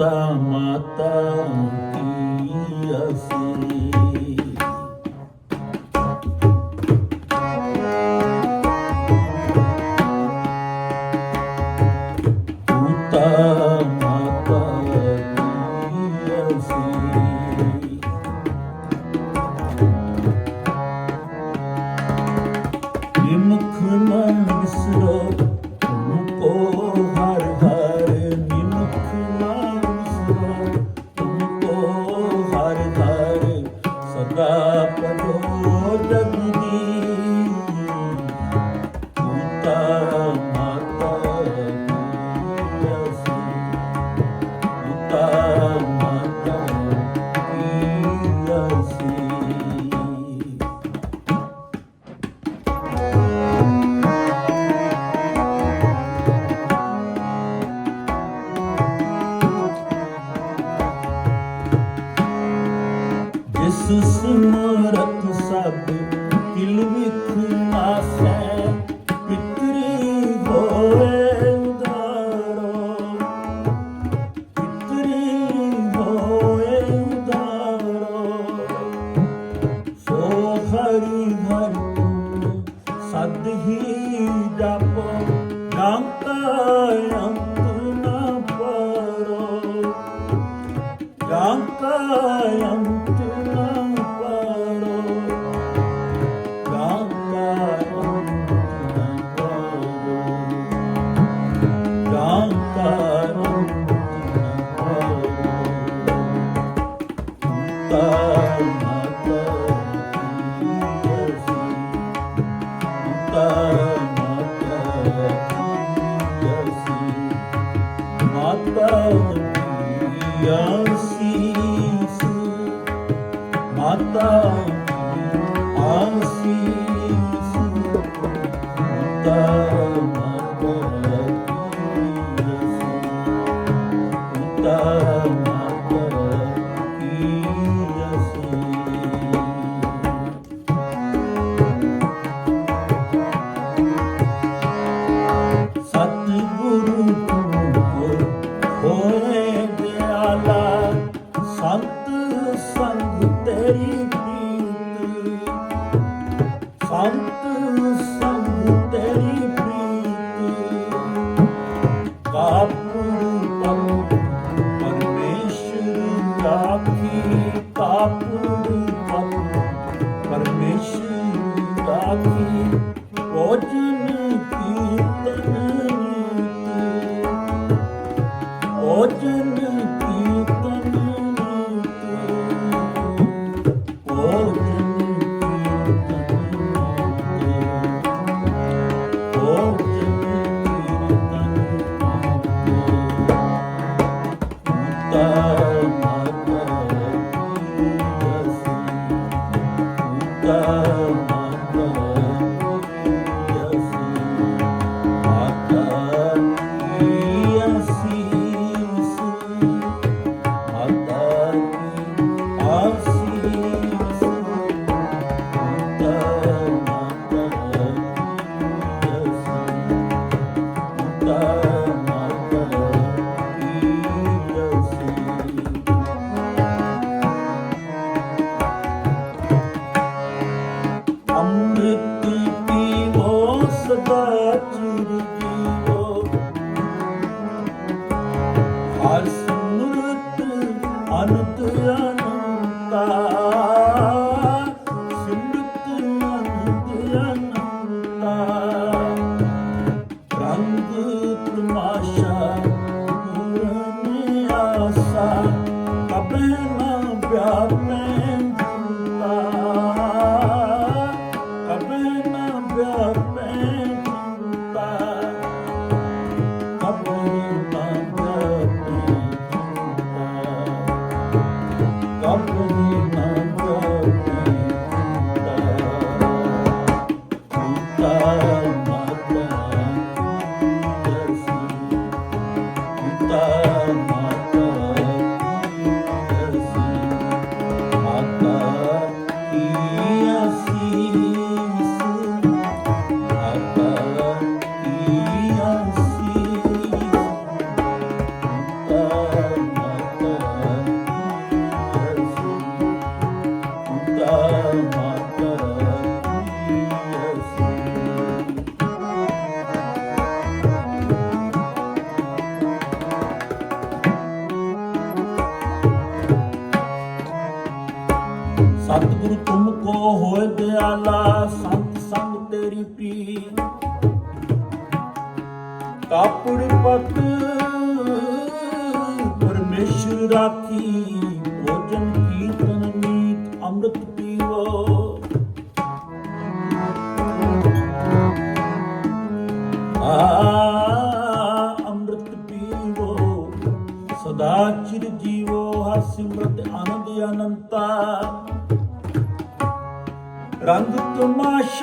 ਪਿਤਾ ਮਾਤਾ ਕੀ ਅਸੀਂ ਪਿਤਾ ਮਾਤਾ ਕੀ ਅਸੀਂ Father. ਜਪ ਨਾਮ ਕਾਇਮ ਭਗਤ ਕੀ ਆਸੀਸ ਮਾਤਾ ਆਸੀਸ ਮਾਤਾ ਮਾਤਾ ਕੀ ਆਸੀਸ ਮਾਤਾ ਸੰਤ ਸੰਗ ਤੇਰੀ Oh. ਸਤਿਗੁਰ ਤੁਮ ਕੋ ਹੋਏ ਦਿਆਲਾ ਸੰਤ ਸੰਗ ਤੇਰੀ ਪੀ ਕਾਪੜ ਪਤ ਪਰਮੇਸ਼ਰ ਰਾਖੀ, ਭੋਜਨ ਕੀਰਤਨ, ਮੀਤ, ਅੰਮ੍ਰਿਤ ਪੀਵੋ।